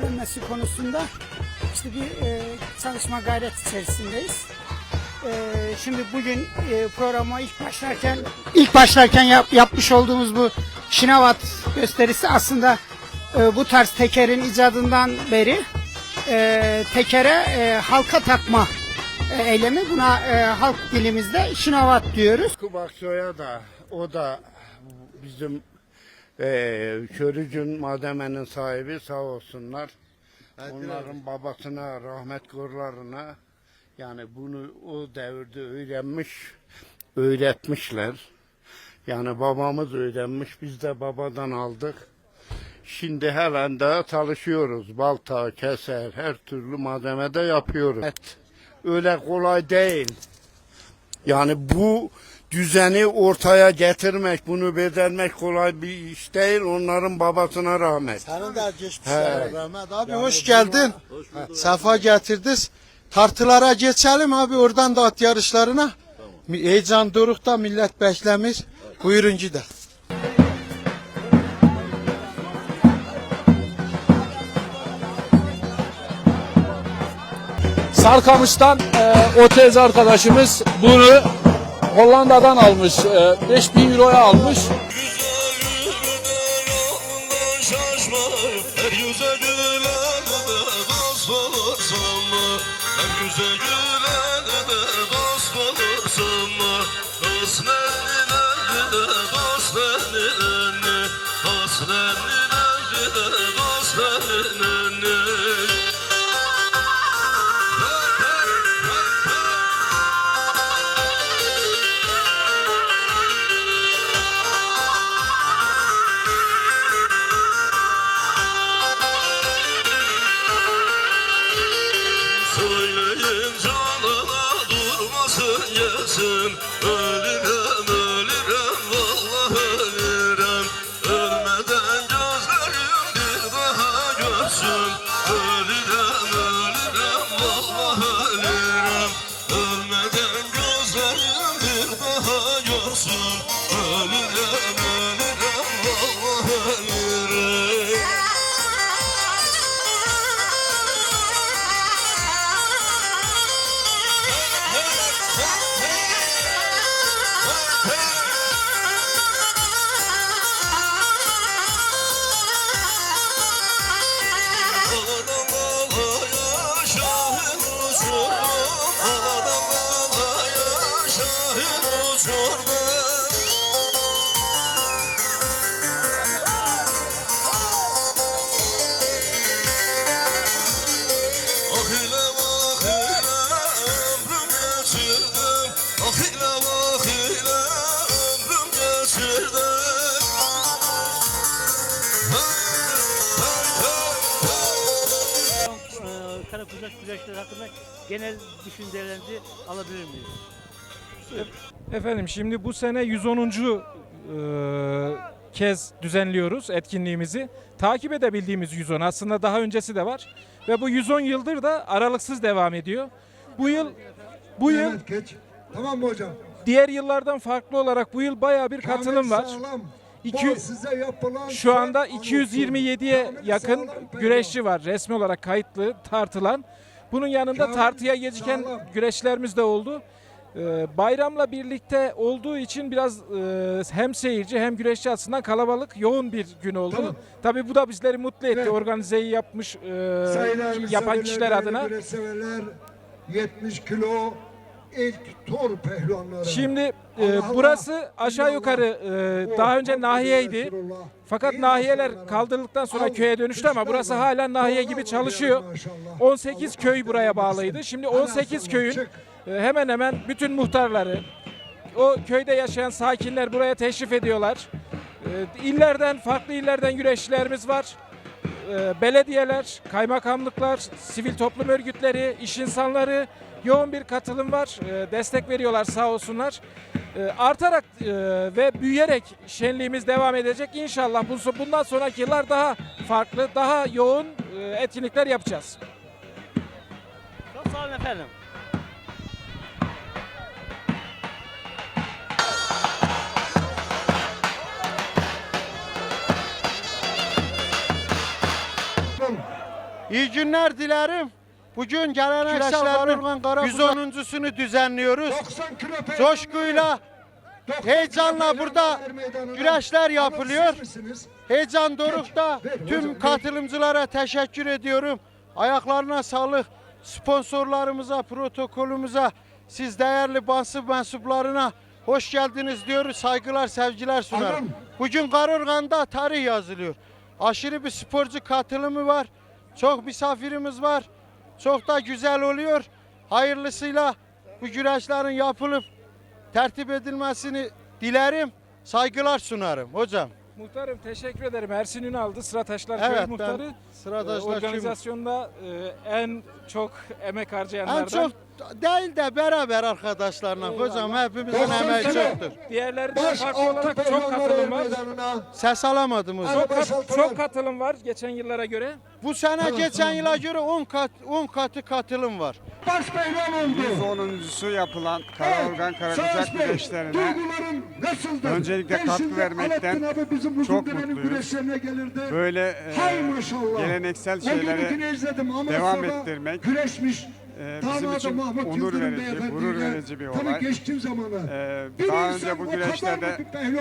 edilmesi konusunda işte bir e, çalışma gayret içerisindeyiz. E, şimdi bugün e, programa ilk başlarken ilk başlarken yap- yapmış olduğumuz bu Şinavat gösterisi aslında e, bu tarz tekerin icadından beri e, tekere e, halka takma e, eylemi buna e, halk dilimizde Şinavat diyoruz. Yakup Aksoy'a da o da bizim eee Körücün Mademenin sahibi sağ olsunlar. Onların babasına rahmet gurlarına yani bunu o devirde öğrenmiş, öğretmişler. Yani babamız öğrenmiş, biz de babadan aldık. Şimdi halen daha çalışıyoruz. Balta, keser, her türlü malzemede yapıyoruz. Evet. Öyle kolay değil. Yani bu düzeni ortaya getirmek, bunu bedelmek kolay bir iş değil. Onların babasına rahmet. Senin de He. geçmişlerine rahmet. Abi hoş geldin. Safa getirdiniz. Tartılara geçelim abi oradan da at yarışlarına. Mi- Heyecan dorukta millet beklemiş. Buyurun gidelim. Sarkamış'tan e, o teyze arkadaşımız bunu Hollanda'dan almış. E, 5000 euroya almış. Ölürüm ölürüm Güreşleri hakkında genel düşüncelerinizi alabilir miyiz? Efendim şimdi bu sene 110. eee, kez düzenliyoruz etkinliğimizi. Takip edebildiğimiz 110 aslında daha öncesi de var ve bu 110 yıldır da aralıksız devam ediyor. Bu yıl bu yıl Evet geç. Tamam mı hocam? diğer yıllardan farklı olarak bu yıl bayağı bir katılım Kamil var. sağlam. İki- Bu size yapılan Şu anda son 227'ye anlatım. Kamil yakın sağlam güreşçi var resmi olarak kayıtlı tartılan. Bunun yanında tartıya geciken güreşlerimiz de oldu. Ee, bayramla birlikte olduğu için biraz e, hem seyirci hem güreşçi açısından kalabalık yoğun bir gün oldu. Tamam. Tabii bu da bizleri mutlu etti. Evet. Organizeyi yapmış e, Sayılar, yapan kişiler adına. güreş severler, 70 kilo ilk tur pehlivanları. Şimdi e, burası aşağı yukarı e, Oh, daha önce nahiyeydi. Fakat nahiyeler kaldırıldıktan sonra köye dönüştü ama burası hala nahiye gibi çalışıyor. yani maşallah. 18 Allah köy buraya bağlıydı. Şimdi Anasını 18 köyün e, hemen hemen bütün muhtarları, o köyde yaşayan sakinler buraya teşrif ediyorlar. E, İllerden, farklı illerden güreşçilerimiz var. E, Belediyeler, kaymakamlıklar, sivil toplum örgütleri, iş insanları yoğun bir katılım var. E, Destek veriyorlar sağ olsunlar. E, Artarak e, ve büyüyerek şenliğimiz devam edecek. İnşallah bu- bundan sonraki yıllar daha farklı, daha yoğun e, etkinlikler yapacağız. Çok sağ olun efendim. İyi günler dilerim. Bugün geleneksellerin 110.sunu düzenliyoruz. 90 kilo pehlivan. Coşkuyla, heyecanla burada güreşler yapılıyor. Heyecan Doruk'ta tüm katılımcılara teşekkür ediyorum. Ayaklarına sağlık. Sponsorlarımıza, protokolümüze, siz değerli basın mensuplarına hoş geldiniz diyoruz. Saygılar, sevgiler sunarım. Bugün Karorgan'da tarih yazılıyor. Aşırı bir sporcu katılımı var. Çok misafirimiz var. Çok da güzel oluyor. Hayırlısıyla bu güreşlerin yapılıp tertip edilmesini dilerim. Saygılar sunarım hocam. Muhtarım teşekkür ederim. Ersin Ünal'dı Sıra Evet, ben Muhtarı. Sıradaşlar Ee, organizasyonda e, en çok emek harcayanlardan. En çok değil de beraber arkadaşlarla hocam hepimizin emeği çoktur. Diğerlerinden Baş farklı altı olarak çok pehlivanları katılım var. meydanına. Ses alamadım hocam. Çok, kat- çok katılım var geçen yıllara göre. Bu sene geçen yıla göre 10 kat 10 katı katılım var. Baş pehlivan oldu. 110.sü yapılan Karaorgan Karakucak Savaş Bey, güreşlerine duyguların öncelikle Ben katkı şimdi vermekten Alaaddin abi bizim çok mutluyuz. güreşlerine gelirdi. böyle e, Hay maşallah. geleneksel O izledim. Devam ettirmek, Güreşmiş. E, bizim için onur verici, gurur verici bir olay. geçtiğim zamanı. E, daha önce bu güreşlerde er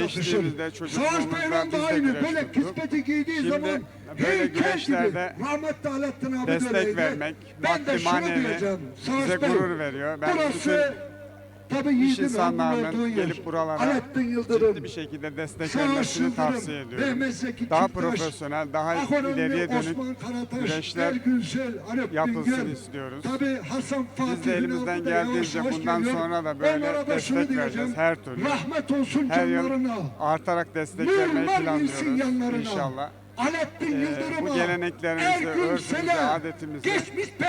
gençliğimizde, çocukluğumuzda biz de aynı. güreş Böyle tuttuk. Şimdi zaman böyle güreşlerde destek vermek, Ben de maddi şunu manevi bize gurur veriyor. Ben Burası tabii yiğidin insanların öldüğü yer. gelip buralara ciddi bir şekilde destek vermesini tavsiye ediyorum. Daha profesyonel, daha ileriye dönük güreşler yapılsın istiyoruz. Tabii Hasan Fatih Biz de elimizden geldiğince bundan sonra da böyle destek vereceğiz her türlü. Rahmet olsun Her yıl artarak destek vermeyi planlıyoruz inşallah. Alaaddin Ee, Yıldırım'a. bu geleneklerimizi, Ergün örfümüzü, adetimizi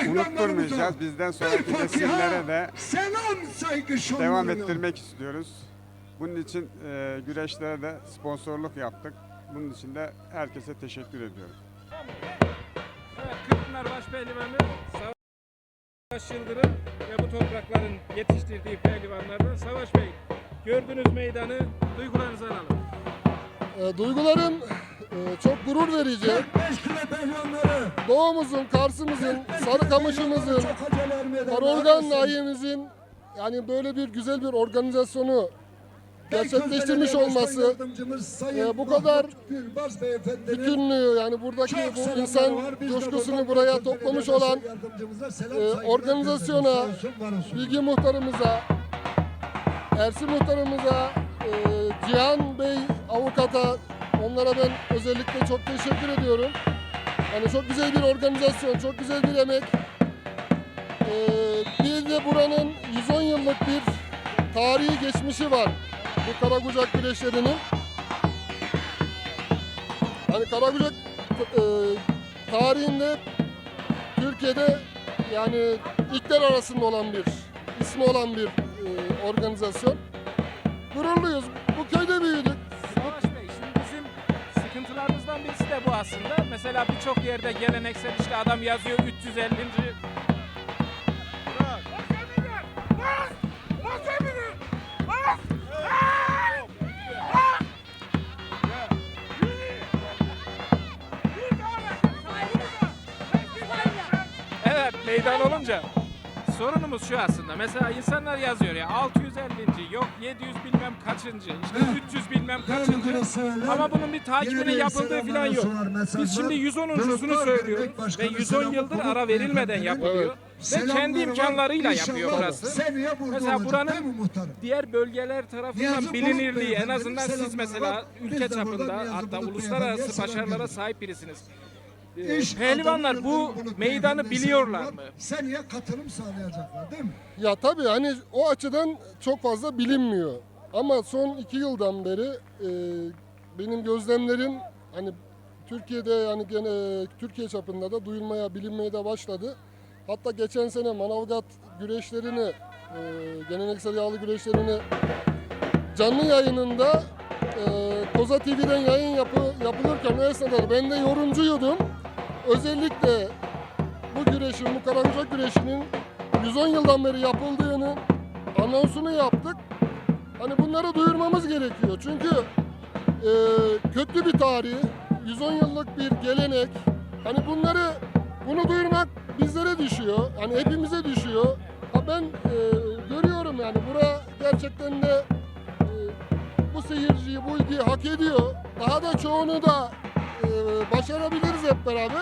unutturmayacağız. Bizden sonraki nesillere de selam saygı devam ettirmek istiyoruz. Bunun için e, güreşlere de sponsorluk yaptık. Bunun için de herkese teşekkür ediyorum. Evet, Kırkpınar Başpehlivanı Savaş Yıldırım ve bu toprakların yetiştirdiği pehlivanlardan Savaş Bey. Gördüğünüz meydanı duygularınızı alalım. E, duygularım e, çok gurur verici. 45 kilo pehlivanları. Doğumuzun, Kars'ımızın, Sarıkamış'ımızın. Karorgan nahiyemizin yani böyle bir güzel bir organizasyonu gerçekleştirmiş olması, e, bu kadar bütünlüğü yani buradaki bu insan coşkusunu buraya toplamış olan e, organizasyona, Bilgi Muhtarımıza, Ersin Muhtarımıza, e, Cihan Bey avukata, onlara ben özellikle çok teşekkür ediyorum. Yani çok güzel bir organizasyon, çok güzel bir emek. E, bir de buranın 110 yıllık bir tarihi geçmişi var bu Karakucak güreşlerinin. Hani Karakucak e, tarihinde Türkiye'de yani ilkler arasında olan bir, ismi olan bir e, organizasyon. Gururluyuz. Bu köyde büyüdük. Sıkıntılarımızdan birisi de bu aslında. Mesela birçok yerde geleneksel işte adam yazıyor 350. Evet meydan olunca sorunumuz şu aslında. Mesela insanlar yazıyor ya 650. yok 700 bilmem kaçıncı işte 300 bilmem kaçıncı ama bunun bir takibinin yapıldığı falan yok. Biz şimdi 110'uncusunu söylüyoruz ve 110 yıldır ara verilmeden yapılıyor ve kendi imkanlarıyla yapıyor burası. Mesela buranın diğer bölgeler tarafından bilinirliği en azından siz mesela ülke çapında hatta uluslararası başarılara sahip birisiniz. Ee, Pehlivanlar bu meydanı biliyorlar mı? Seneye katılım sağlayacaklar değil mi? Ya tabii hani o açıdan çok fazla bilinmiyor. Ama son iki yıldan beri e, benim gözlemlerim hani Türkiye'de yani gene Türkiye çapında da duyulmaya, bilinmeye de başladı. Hatta geçen sene Manavgat güreşlerini, e, geleneksel yağlı güreşlerini canlı yayınında e, Koza TV'den yayın yapı, yapılırken o esnada ben de yorumcuydum. Özellikle bu güreşin, bu Karakucak güreşinin 110 yıldan beri yapıldığını anonsunu yaptık. Hani bunları duyurmamız gerekiyor. Çünkü e, köklü bir tarih, 110 yıllık bir gelenek, Hani bunları bunu duyurmak bizlere düşüyor. Yani hepimize düşüyor. Ha ben e, görüyorum yani bura gerçekten de e, bu seyirciyi, bu ilgiyi hak ediyor. Daha da çoğunu da e, başarabiliriz hep beraber.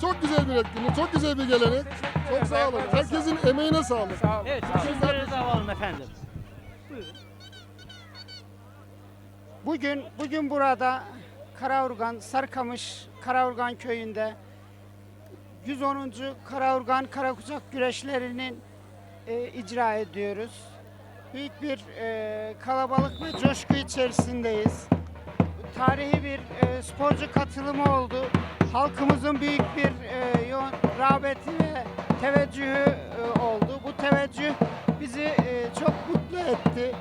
Çok güzel bir etkinlik, çok güzel bir gelenek. Çok sağ olun. Herkesin emeğine sağlık. Sağ olun. Evet, düşüncelerinizi alalım efendim. Bugün bugün burada Karaurgan Sarıkamış Karaurgan köyünde 110. Karaurgan Karakucak güreşlerinin e, icra ediyoruz. Büyük bir e, kalabalık ve coşku içerisindeyiz. Tarihi bir e, sporcu katılımı oldu. Halkımızın büyük bir e, rağbeti ve teveccühü e, oldu. Bu teveccüh bizi e, çok mutlu etti.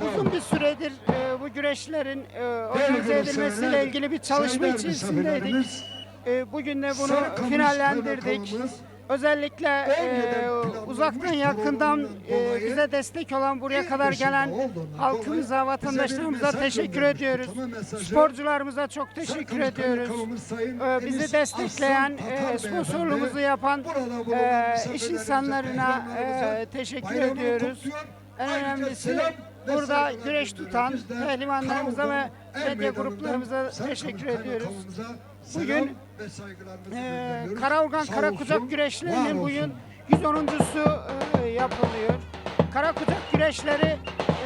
E, uzun bir süredir e, bu güreşlerin e, organize edilmesiyle ilgili bir çalışma içerisindeydik. E, bugün de bunu finallendirdik. Özellikle e, uzaktan yakından e, bize destek olan buraya kadar gelen halkımıza, vatandaşlarımıza teşekkür ediyoruz. Sporcularımıza çok teşekkür ediyoruz. E, bizi destekleyen, e, sponsorluğumuzu yapan e, iş insanlarına e, teşekkür ediyoruz. En önemlisi burada güreş tutan pehlivanlarımıza ve medya gruplarımıza teşekkür ediyoruz. Bugün ee, Karaurgan Karakucak güreşlerinin bugün 110.sü e, yapılıyor. Karakucak güreşleri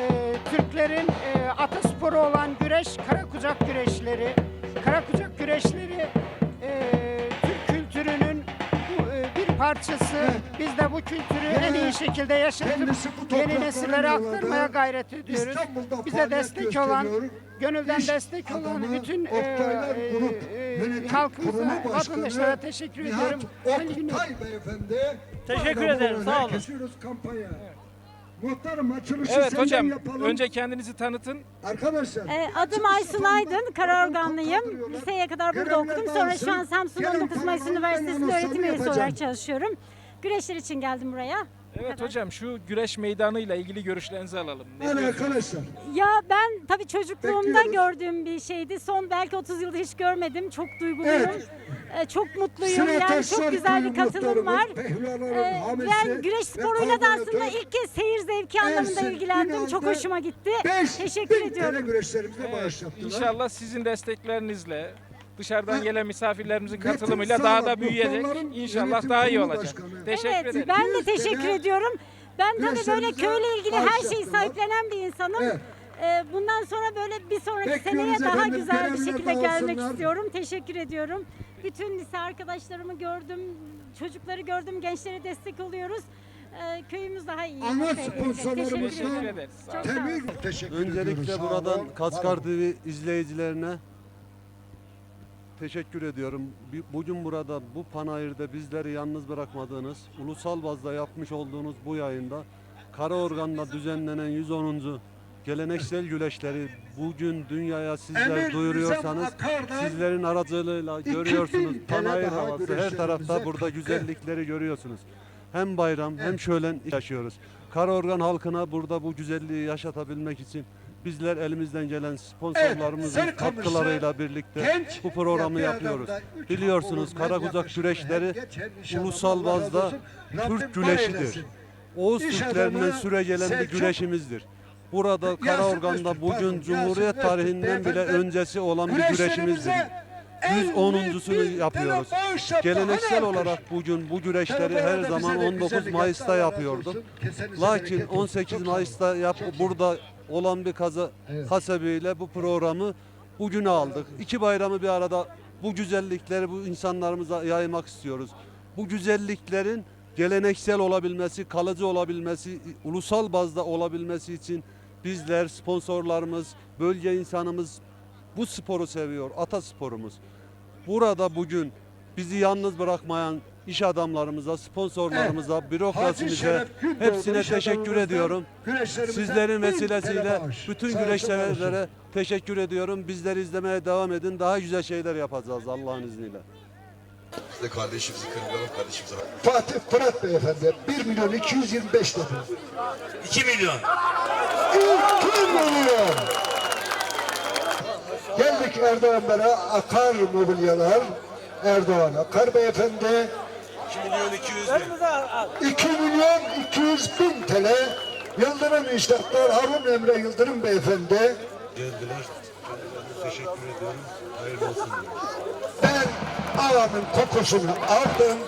e, Türklerin e, atasporu olan güreş Karakucak güreşleri. Karakucak güreşleri e, Türk kültürünün e, bir parçası. Biz de bu kültürü en iyi şekilde yaşatıp yeni nesillere aktarmaya gayret ediyoruz. Bize destek olan. Gönülden İş destek olan bütün e, e, Grup e, halkımıza, vatandaşlara teşekkür Nihat ediyorum. Oktay Beyefendi. Teşekkür ederim, sağ olun. Kesiyoruz kampanya. Muhtarım açılışı Evet senden hocam yapalım. önce kendinizi tanıtın. Arkadaşlar. Ee, adım Aysun Aydın, Karaorganlıyım. Liseye kadar burada Görevler okudum. Sonra şu an. Samsun Gelin 19 Mayıs Üniversitesi'nde öğretim üyesi olarak çalışıyorum. Güreşler için geldim buraya. Evet hocam şu güreş meydanıyla ilgili görüşlerinizi alalım. Ne diyorsunuz? arkadaşlar. Ya ben tabii çocukluğumda Bekliyoruz. gördüğüm bir şeydi. Son belki 30 yılda hiç görmedim. Çok duyguluyum. Evet. Ee, çok mutluyum. Sıra Yani çok güzel bir katılım var. Ee, ben güreş sporuyla da aslında ilk kez seyir zevki anlamında Ersin ilgilendim. Çok hoşuma gitti. Beş Teşekkür bin ediyorum. güreşlerimize Evet, bağış yaptılar. İnşallah sizin desteklerinizle dışarıdan gelen misafirlerimizin katılımıyla daha da büyüyecek. İnşallah daha iyi olacak. Teşekkür evet, ederim. ben de teşekkür ediyorum. Ben tabii böyle köyle ilgili her şeyi sahiplenen bir insanım. Evet. Ee, bundan sonra böyle bir sonraki Bekliyoruz seneye daha efendim, güzel bir şekilde gelmek istiyorum. Teşekkür ediyorum. Bütün lise arkadaşlarımı gördüm, çocukları gördüm, gençlere destek oluyoruz. Ee, köyümüz daha iyi. Ana sponsorlarımızdan Teşekkür Teşekkür ederiz. Öncelikle buradan olun. TV izleyicilerine teşekkür ediyorum. Bugün burada bu panayırda bizleri yalnız bırakmadığınız, ulusal bazda yapmış olduğunuz bu yayında Karaorgan'da düzenlenen 110. geleneksel güreşleri bugün dünyaya sizler Emir duyuruyorsanız sizlerin aracılığıyla görüyorsunuz. Panayır havası her tarafta burada güzellikleri görüyorsunuz. Hem bayram hem şölen yaşıyoruz. Karaorgan halkına burada bu güzelliği yaşatabilmek için bizler elimizden gelen sponsorlarımızın Evet, katkılarıyla birlikte bu programı yapıyoruz. Biliyorsunuz yaklaşık güreşleri ulusal bazda Türk güreşidir. Oğuz Türklerinden adamı süre gelen bir güreşimizdir. Burada Karaorgan'da bugün Cumhuriyet tarihinden bile öncesi olan bir güreşimizdir. Güreşlerimize 110'uncusunu 50 bin yapıyoruz. Geleneksel Hani olarak bugün bu güreşleri her zaman bize de 19 güzellik Mayıs'ta yapıyorduk. Lakin bereket olsun. 18 Çok sağ olun. Mayıs'ta yap burada olan bir kaza Evet. hasebiyle bu programı bugüne aldık. İki bayramı bir arada bu güzellikleri bu insanlarımıza yaymak istiyoruz. Bu güzelliklerin geleneksel olabilmesi, kalıcı olabilmesi, ulusal bazda olabilmesi için bizler, sponsorlarımız, bölge insanımız bu sporu seviyor, ata sporumuz. Burada bugün bizi yalnız bırakmayan iş adamlarımıza, sponsorlarımıza, Hacı bürokrasimize hepsine teşekkür ediyorum. Sizlerin vesilesiyle bütün güreşlere teşekkür ediyorum. Bizleri izlemeye devam edin. Daha güzel şeyler yapacağız Allah'ın izniyle. Biz de kardeşimizi kırmayalım kardeşimize. Fatih Fırat Beyefendi 1 milyon 225 dedi. 2 milyon. 2 milyon. Geldik Erdoğanlara akar mobilyalar. Erdoğan'a. Kar Beyefendi 2 milyon 200 bin TL Yıldırım İnşaatlar Harun Emre Yıldırım Beyefendi Geldiler. Teşekkür ediyorum. Hayırlı olsun. ben ağamın kokusunu aldım.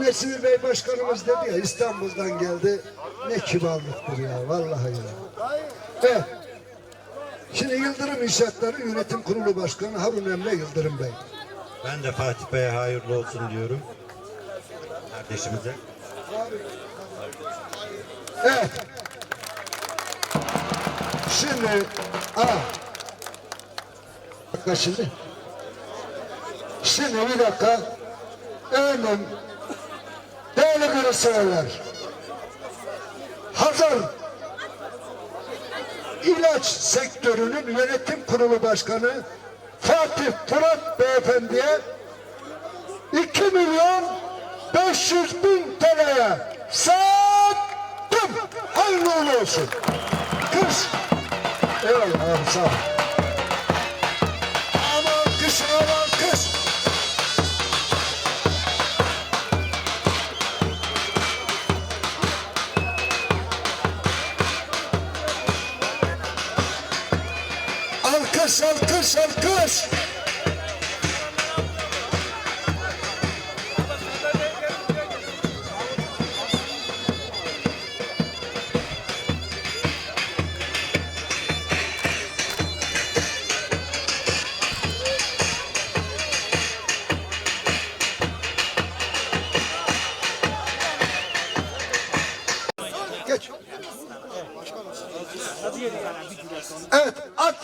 Nesimi Bey Başkanımız dedi ya İstanbul'dan geldi. Ne kibarlıktır ya vallahi ya. Evet. Şimdi Yıldırım İnşaatları Yönetim Kurulu Başkanı Harun Emre Yıldırım Bey. Ben de Fatih Bey'e hayırlı olsun diyorum. Kardeşimize. Evet. Şimdi aa. Dakika şimdi. Şimdi bir dakika. Efendim değerli görüşseverler. Hazır ilaç sektörünün yönetim kurulu başkanı Fatih Turat Beyefendi'ye 2 milyon 500 bin TL'ye sattım. Hayırlı olsun. Kız. Eyvallah abi sağ ol.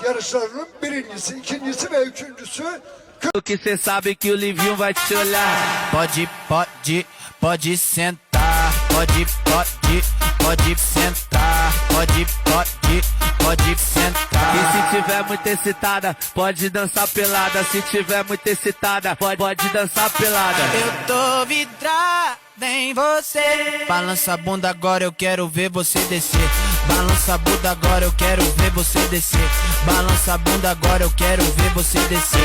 Yarışlarının birincisi, ikincisi ve üçüncüsü que cê sabe que o Livinho vai te olhar. Pode, pode, pode sentar. Pode, pode, pode sentar. Pode, pode, pode sentar. E se tiver muito excitada, pode dançar pelada. Se tiver muito excitada, pode, pode dançar pelada. Eu tô vidrada em você. Balança a bunda agora, eu quero ver você descer. Balança a bunda agora, eu quero ver você descer. Balança a bunda agora, eu quero ver você descer.